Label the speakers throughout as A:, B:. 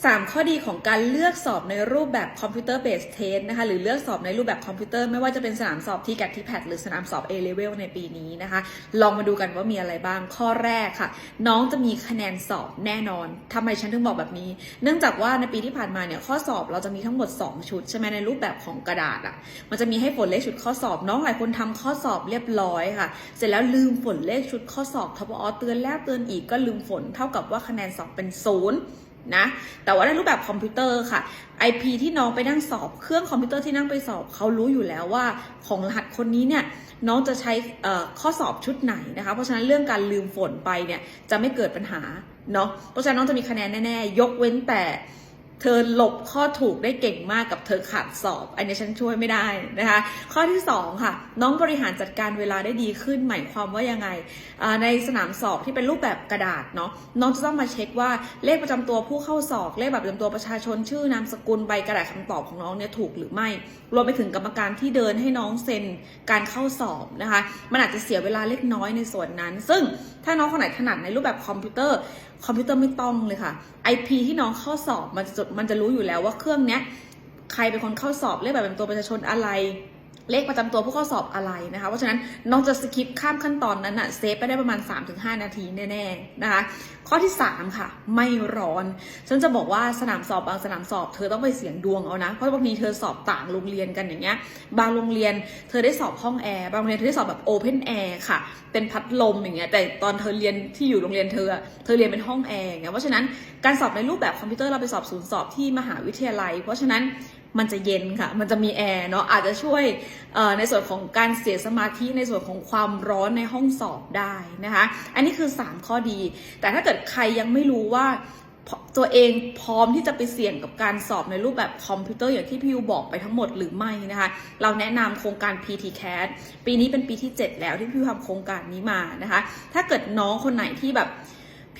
A: 3 ข้อดีของการเลือกสอบในรูปแบบคอมพิวเตอร์เบสเทสนะคะหรือเลือกสอบในรูปแบบคอมพิวเตอร์ไม่ว่าจะเป็นสนามสอบที่แกที่แพดหรือสนามสอบ A level ในปีนี้นะคะ ลองมาดูกันว่ามีอะไรบ้างข้อแรกค่ะ น้องจะมีคะแนนสอบแน่นอนทำไมฉันถึงบอกแบบนี้ เนื่องจากว่าในปีที่ผ่านมาเนี่ยข้อสอบเราจะมีทั้งหมด 2 ชุดใช่ไหมในรูปแบบของกระดาษอะ่ะมันจะมีให้ฝนเลขชุดข้อสอบ น้องหลายคนทำข้อสอบเรียบร้อยค่ะ เสร็จแล้วลืมฝนเลขชุดข้อสอบทบอเตือนแล้วเตือนอีกก็ลืมฝนเท่ากับว่าคะแนนสอบเป็นศูนย์ นะ แต่ว่าในรูปแบบคอมพิวเตอร์ค่ะ IP ที่น้องไปนั่งสอบ เครื่องคอมพิวเตอร์ที่นั่งไปสอบ เขารู้อยู่แล้วว่าของรหัสคนนี้เนี่ยน้องจะใช้ข้อสอบชุดไหนนะคะ เพราะฉะนั้นเรื่องการลืมฝนไปเนี่ยจะไม่เกิดปัญหาเนาะ เพราะฉะนั้นน้องจะมีคะแนนแน่ๆ ยกเว้นแต่ เธอหลบข้อถูกได้เก่งมากกับเธอขาดสอบ อันนี้ฉันช่วยไม่ได้นะคะ ข้อที่สองค่ะ น้องบริหารจัดการเวลาได้ดีขึ้นหมายความว่ายังไง ในสนามสอบที่เป็นรูปแบบกระดาษเนาะน้องจะต้องมาเช็คว่าเลขประจำตัวผู้เข้าสอบ เลขแบบประจำตัวประชาชนชื่อนามสกุลใบกระดาษคำตอบของน้องเนี่ยถูกหรือไม่ รวมไปถึงกรรมการที่เดินให้น้องเซ็นการเข้าสอบนะคะ มันอาจจะเสียเวลาเล็กน้อยในส่วนนั้น ซึ่งถ้าน้องคนไหนถนัดในรูปแบบคอมพิวเตอร์ คอมพิวเตอร์ไม่ต้องเลยค่ะ IP ที่น้องเข้าสอบมันจะจดมันจะรู้อยู่แล้วว่าเครื่องเนี้ยใครเป็นคนเข้าสอบเลขแบบเป็นตัวประชาชนอะไร เลขประจำตัวผู้เข้าสอบอะไรนะคะ เพราะฉะนั้นน้องจะสคิปข้ามขั้นตอนนั้นอะเซฟไปได้ประมาณ 3-5 นาทีแน่ๆนะคะ ข้อที่ 3 ค่ะ ไม่ร้อน ฉันจะบอกว่าสนามสอบบางสนามสอบเธอต้องไปเสี่ยงดวงเอานะ เพราะบางทีเธอสอบต่างโรงเรียนกันอย่างเงี้ย บางโรงเรียนเธอได้สอบห้องแอร์ บางโรงเรียนเธอได้สอบแบบโอเพนแอร์ค่ะ เป็นพัดลมอย่างเงี้ย แต่ตอนเธอเรียนที่อยู่โรงเรียนเธอ เธอเรียนเป็นห้องแอร์อย่างเงี้ย เพราะฉะนั้นการสอบในรูปแบบคอมพิวเตอร์เราไปสอบศูนย์สอบที่มหาวิทยาลัย เพราะฉะนั้น มันจะเย็นค่ะ มันจะมีแอร์เนาะอาจจะช่วยในส่วนของการเสียสมาธิในส่วนของความร้อนในห้องสอบได้นะคะ อันนี้คือ 3 ข้อดี แต่ถ้าเกิดใครยังไม่รู้ว่าตัวเองพร้อมที่จะไปเสี่ยงกับการสอบในรูปแบบคอมพิวเตอร์อย่างที่พี่ยูบอกไปทั้งหมดหรือไม่นะคะ เราแนะนำโครงการ PTCAT ปีนี้เป็นปีที่ 7 แล้วที่พี่ยูทำโครงการนี้มานะคะ ถ้าเกิดน้องคนไหนที่แบบ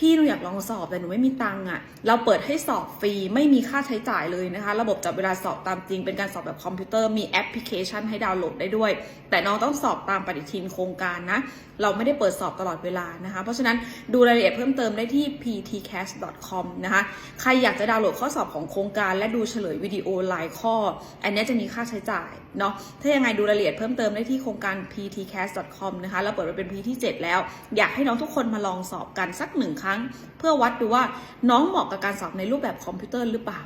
A: พี่หนูอยากลองสอบแต่หนูไม่มีตังค์อะ เราเปิดให้สอบฟรีไม่มีค่าใช้จ่ายเลยนะคะ ระบบจับเวลาสอบตามจริงเป็นการสอบแบบคอมพิวเตอร์มีแอปพลิเคชันให้ดาวน์โหลดได้ด้วย แต่น้องต้องสอบตามปฏิทินโครงการนะ เราไม่ได้เปิดสอบตลอดเวลานะคะ เพราะฉะนั้นดูรายละเอียดเพิ่มเติมได้ที่ ptcast.com นะคะใครอยากจะดาวน์โหลดข้อสอบของโครงการและดูเฉลยวิดีโอหลายข้อ อันนี้จะมีค่าใช้จ่ายเนาะถ้ายังไงดูรายละเอียดเพิ่มเติมได้ที่โครงการ ptcast.com นะคะเราเปิดมาเป็นปีที่ 7 แล้ว อยากให้น้องทุกคนมาลองสอบกันสักหนึ่งครั้ง เพื่อวัดดูว่าน้องเหมาะกับการสอบในรูปแบบคอมพิวเตอร์หรือเปล่า